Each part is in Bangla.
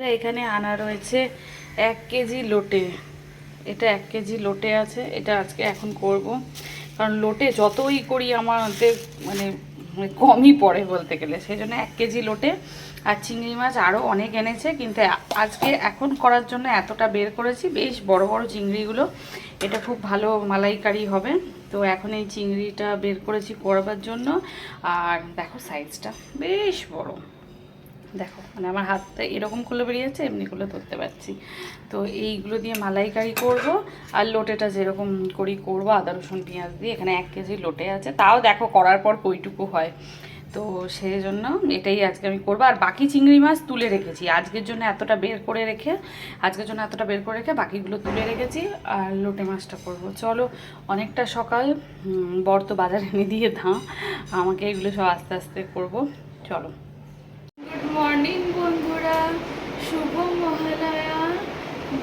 বন্ধুরা, এখানে আনা রয়েছে এক কেজি লোটে। এটা এক কেজি লোটে আছে, এটা আজকে এখন করব। কারণ লোটে যতই করি, আমাদের মানে মানে কমই পড়ে বলতে গেলে। সেই জন্য এক কেজি লোটে আর চিংড়ি মাছ আরও অনেক এনেছে, কিন্তু আজকে এখন করার জন্য এতটা বের করেছি। বেশ বড় বড় চিংড়িগুলো। এটা খুব ভালো মালাইকারি হবে। তো এখন এই চিংড়িটা বের করেছি করবার জন্য। আর দেখো সাইজটা বেশ বড়। দেখো মানে আমার হাতটা এরকম করলে বেরিয়েছে, এমনি করলে ধরতে পারছি। তো এইগুলো দিয়ে মালাইকারি করব, আর লোটেটা যেরকম করি করব, আদা, রসুন, পেঁয়াজ দিয়ে, এখানে এক কেজি লোটে আছে। তাও দেখো করার পর কইটুকু হয়। তো সেই জন্য এটাই আজকে আমি করব। আর বাকি চিংড়ি মাছ তুলে রেখেছি। আজকের জন্য এতটা বের করে রেখে, আজকের জন্য এতটা বের করে রেখে বাকিগুলো তুলে রেখেছি, আর লোটে মাছটা করব। চলো, অনেকটা সকাল বর তো বাজার এনে দিয়ে ধাঁ আমাকে এগুলো সব আস্তে আস্তে করব। চলো। মর্নিং বন্ধুরা, শুভ মহালয়া।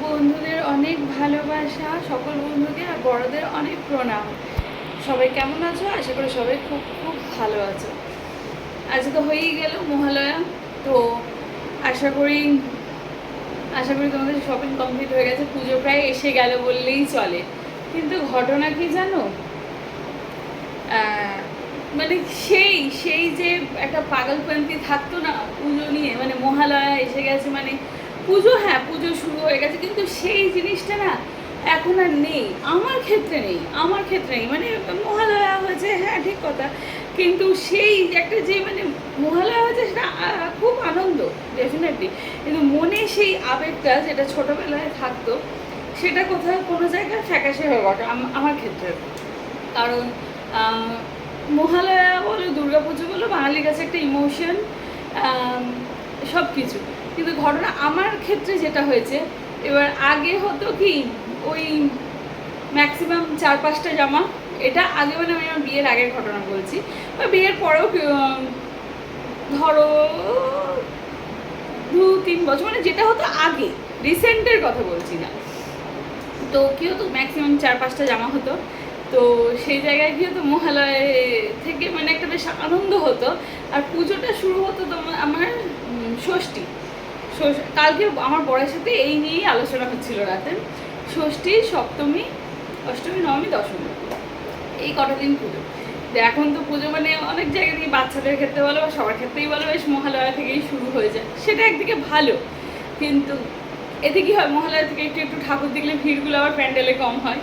বন্ধুদের অনেক ভালোবাসা, সকল বন্ধুকে আর বড়দের অনেক প্রণাম। সবাই কেমন আছো? আশা করি সবাই খুব খুব ভালো আছো। আজকে তো হয়েই গেল মহালয়া, তো আশা করি আশা করি তোমাদের শপিং কমপ্লিট হয়ে গেছে। পুজো প্রায় এসে গেল বললেই চলে। কিন্তু ঘটনা কি জানো? মানে সেই সেই যে একটা পাগলপন্থী থাকতো না পুজো নিয়ে মানে মহালয়া এসে গেছে মানে পুজো হ্যাঁ পুজো শুরু হয়ে গেছে, কিন্তু সেই জিনিসটা না এখন আর নেই, আমার ক্ষেত্রে নেই, আমার ক্ষেত্রে নেই মানে মহালয়া হয়েছে হ্যাঁ ঠিক কথা, কিন্তু সেই একটা যে মানে মহালয়া হয়েছে সেটা খুব আনন্দ ডেফিনেটলি কিন্তু মনে সেই আবেগটা যেটা ছোটোবেলায় থাকতো, সেটা কোথাও কোনো জায়গায় ফ্যাকাশে হয়ে গেছে আমার ক্ষেত্রে, কারণ মহালয়া বলো, দুর্গাপুজো বলো, বাঙালির কাছে একটা ইমোশন সব কিছু কিন্তু ঘটনা আমার ক্ষেত্রে যেটা হয়েছে, এবার আগে হতো কি, ওই ম্যাক্সিমাম চার পাঁচটা জামা, এটা আগে মানে আমি আমার বিয়ের আগের ঘটনা বলছি। বা বিয়ের পরেও ধরো, দু, তিন বছর মানে যেটা হতো আগে রিসেন্টের কথা বলছি না। তো কী হতো ম্যাক্সিমাম চার পাঁচটা জামা হতো। তো সেই জায়গায় গিয়ে তো মহালয় থেকে মানে একটা বেশ আনন্দ হতো। আর পুজোটা শুরু হতো তোমার আমার ষষ্ঠী। কালকে আমার বরের সাথে এই নিয়েই আলোচনা হচ্ছিল রাতে। ষষ্ঠী, সপ্তমী, অষ্টমী, নবমী, দশমী। এই কটা দিন পুজো। এখন তো পুজো মানে অনেক জায়গা থেকে বাচ্চাদের ক্ষেত্রে বলো বা সবার ক্ষেত্রেই বলো, বেশ মহালয়া থেকেই শুরু হয়ে যায়। সেটা একদিকে ভালো, কিন্তু এতে কি হয়, মহালয়া থেকে একটু একটু ঠাকুর দেখলে ভিড়গুলো আবার প্যান্ডেলে কম হয়।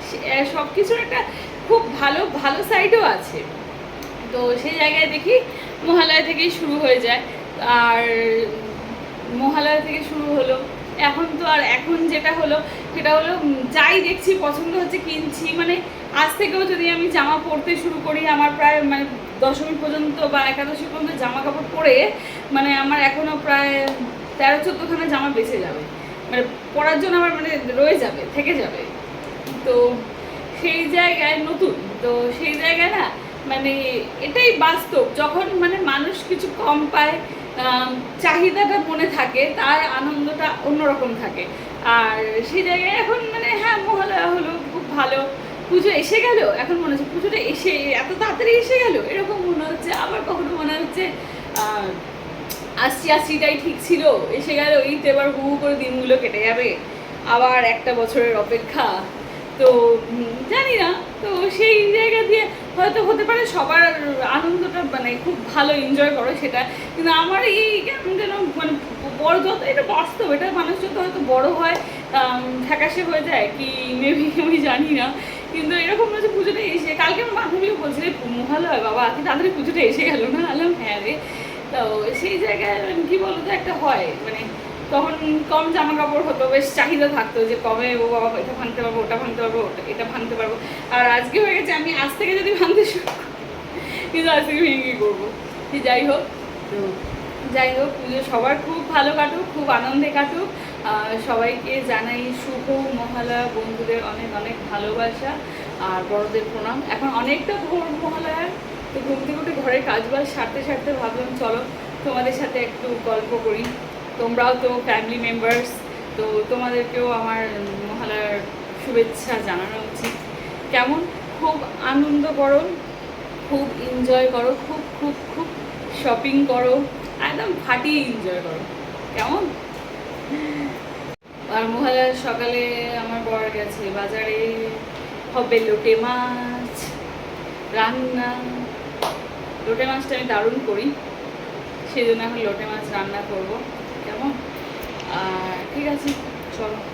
সব কিছুর একটা খুব ভালো ভালো সাইডও আছে। তো সেই জায়গায় দেখি মহালয়া থেকেই শুরু হয়ে যায়। আর মহালয়া থেকে শুরু হলো। এখন তো আর এখন যেটা হলো, সেটা হলো যাই দেখছি, পছন্দ হচ্ছে কিনছি। মানে আজ থেকেও যদি আমি জামা পরতে শুরু করি, আমার প্রায় মানে দশমী পর্যন্ত বা একাদশী পর্যন্ত জামা কাপড় পরে মানে আমার এখনও প্রায় তেরো, চোদ্দোখানা জামা বেঁচে যাবে। মানে পরার জন্য আমার মানে রয়ে যাবে, থেকে যাবে। তো সেই জায়গায় নতুন। তো সেই জায়গায় না মানে এটাই বাস্তব। যখন মানে মানুষ কিছু কম পায় চাহিদাটা মনে থাকে, তার আনন্দটা অন্যরকম থাকে। আর সেই জায়গায় এখন মানে হ্যাঁ মহালয়া হলো, খুব ভালো। পুজো এসে গেল এখন মনে হচ্ছে পুজোটা এসে, এত তাড়াতাড়ি এসে গেল এরকম মনে হচ্ছে, আবার কখনো মনে হচ্ছে আসছি আসছিটাই ঠিক ছিল, এসে গেল এই তো এবার হু করে দিনগুলো কেটে যাবে। আবার একটা বছরের অপেক্ষা তো জানি না। তো সেই জায়গা দিয়ে হয়তো হতে পারে সবার আনন্দটা মানে খুব ভালো এনজয় করো সেটা। কিন্তু আমার এই কেমন যেন মানে বড় যত, এটা বাস্তব, এটা মানুষ যত হয়তো বড় হয় ফ্যাকাশে হয়ে যায় কি মেবি আমি জানি না। কিন্তু এরকম হচ্ছে পুজোটা এসে, কালকে আমার বান্ধবীও বলছে রে মহালয়, বাবা কি তাড়াতাড়ি পুজোটা এসে গেল। না আলাম হ্যাঁ রে। তো সেই জায়গায় মানে কি বলতো, একটা হয় মানে তখন কম জামা কাপড় হতো, বেশ চাহিদা থাকতো যে কবে ও বাবা এটা ভাঙতে পারব, ওটা ভাঙতে পারব, ওটা, এটা ভাঙতে পারব। আর আজকে হয়ে গেছে, আমি আজ থেকে যদি ভাঙতে শুরু কিন্তু আজ থেকে ভেঙে করব? যাই হোক যাই হোক, পুজো সবার খুব ভালো কাটুক, খুব আনন্দে কাটুক। সবাইকে জানাই শুভ মহালয়া, বন্ধুদের অনেক অনেক ভালোবাসা আর বড়দের প্রণাম। এখন অনেকটা ভোর মহালয়ার, তো ঘুম থেকে ঘরের কাজবাজ সারতে সারতে ভাবলাম, চলো তোমাদের সাথে একটু গল্প করি। তোমরাও তো ফ্যামিলি মেম্বার্স তো তোমাদেরকেও আমার মহালয়ার শুভেচ্ছা জানানো উচিত। কেমন? খুব আনন্দ করো, খুব এনজয় করো, খুব খুব খুব শপিং করো, একদম ফাটিয়ে এনজয় করো। কেমন? আর মহালয়ার সকালে আমার বর গেছে বাজারে, হবে লোটে মাছ, রান্না। লোটে মাছটা আমি দারুণ করি সেই জন্য এখন লোটে মাছ রান্না করব। কেমন? আর ঠিক আছে চলো।